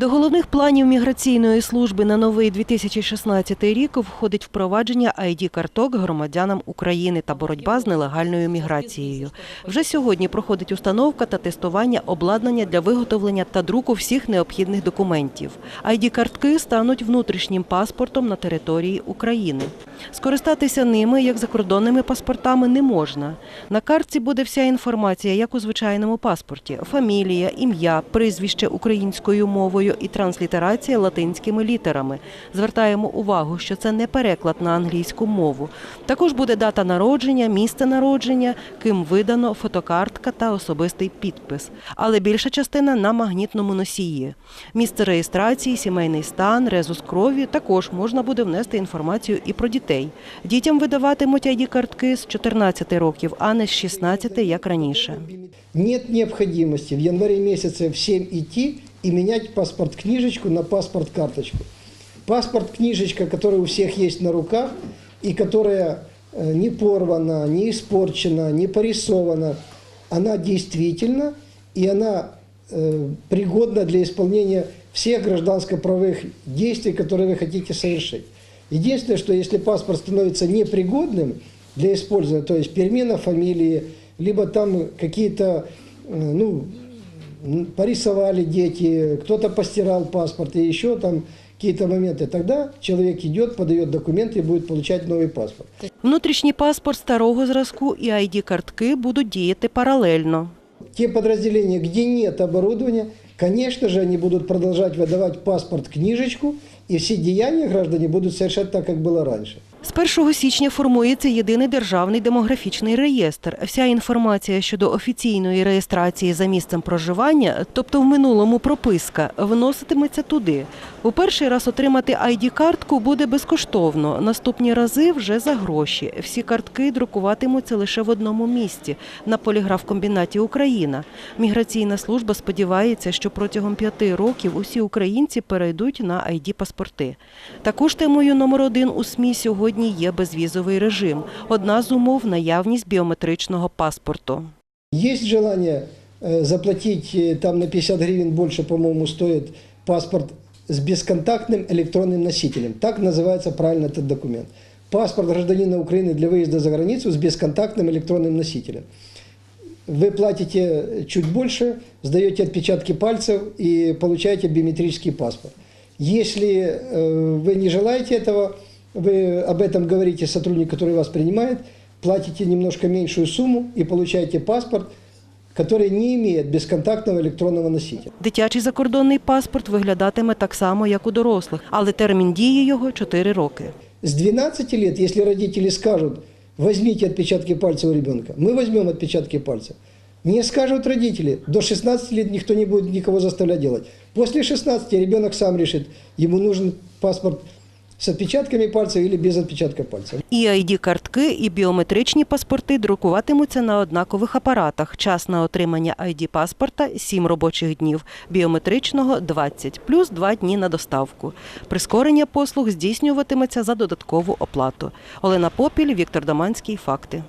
До головних планів міграційної служби на новий 2016 рік входить впровадження ID-карток громадянам України та боротьба з нелегальною міграцією. Вже сьогодні проходить установка та тестування обладнання для виготовлення та друку всіх необхідних документів. ID-картки стануть внутрішнім паспортом на території України. Скористатися ними, як закордонними паспортами, не можна. На картці буде вся інформація, як у звичайному паспорті: фамілія, ім'я, прізвище українською мовою і транслітерація латинськими літерами. Звертаємо увагу, що це не переклад на англійську мову. Також буде дата народження, місце народження, ким видано, фотокартка та особистий підпис. Але більша частина на магнітному носії. Місце реєстрації, сімейний стан, резус крові також можна буде внести інформацію і про дітей Дітям видаватимуть ID-картки з 14 років, а не з 16, як раніше. Нет необходимости в январе месяце всем идти и менять паспорт-книжечку на паспорт-карточку. Паспорт-книжечка, которая у всех есть на руках и которая э, не порвана, не испорчена, не порисована, она действительно и она э, пригодна для исполнения всех гражданско-правовых действий, которые вы хотите совершить. Единственное, что если паспорт становится непригодным для использования, то есть перемена фамилии, либо там какие-то, э, ну, м, порисовали дети, кто-то постирал паспорт и еще там какие-то моменты, тогда человек идет, подает документы и будет получать новый паспорт. Внутрішній паспорт старого зразку і ID-картки будуть діяти паралельно. Те подразделения, где нет оборудования, конечно же, они будут продолжать выдавать паспорт-книжечку, и все деяния граждане будут совершать так, как было раньше. З 1 січня формується єдиний державний демографічний реєстр. Вся інформація щодо офіційної реєстрації за місцем проживання, тобто в минулому прописка, вноситиметься туди. У перший раз отримати ID-картку буде безкоштовно. Наступні рази вже за гроші. Всі картки друкуватимуться лише в одному місці на поліграфкомбінаті Україна. Міграційна служба сподівається, що протягом п'яти років усі українці перейдуть на ID-паспорти. Також темою номер один у СМІ сьогодні є безвізовий режим. Одна з умов наявність біометричного паспорту. Есть желание э, заплатить э, там на 50 гривен больше, по-моему, стоит паспорт с бесконтактным электронным носителем. Так называется правильно этот документ. Паспорт гражданина Украины для выезда за границу с бесконтактным электронным носителем. Вы платите чуть больше, сдаете отпечатки пальцев и получаете биометрический паспорт. Если э, вы не желаете этого, вы об этом говорите сотруднику, который вас принимает, платите немножко меньшую сумму и получаете паспорт, который не имеет бесконтактного электронного носителя. Дитячий закордонний паспорт виглядатиме так само, як у дорослих, але термін дії його 4 роки. С 12 лет, если родители скажут, возьмите отпечатки пальцев у ребенка, мы возьмем отпечатки пальцев. Не скажут родители, до 16 лет никто не будет никого заставлять делать. После 16 ребенок сам решит, ему нужен паспорт с отпечатками пальцев или без отпечатка пальців. І ID-картки, і біометричні паспорти друкуватимуться на однакових апаратах. Час на отримання ID-паспорта – 7 робочих днів, біометричного – 20, плюс 2 дні на доставку. Прискорення послуг здійснюватиметься за додаткову оплату. Олена Попіль, Віктор Доманський. Факти.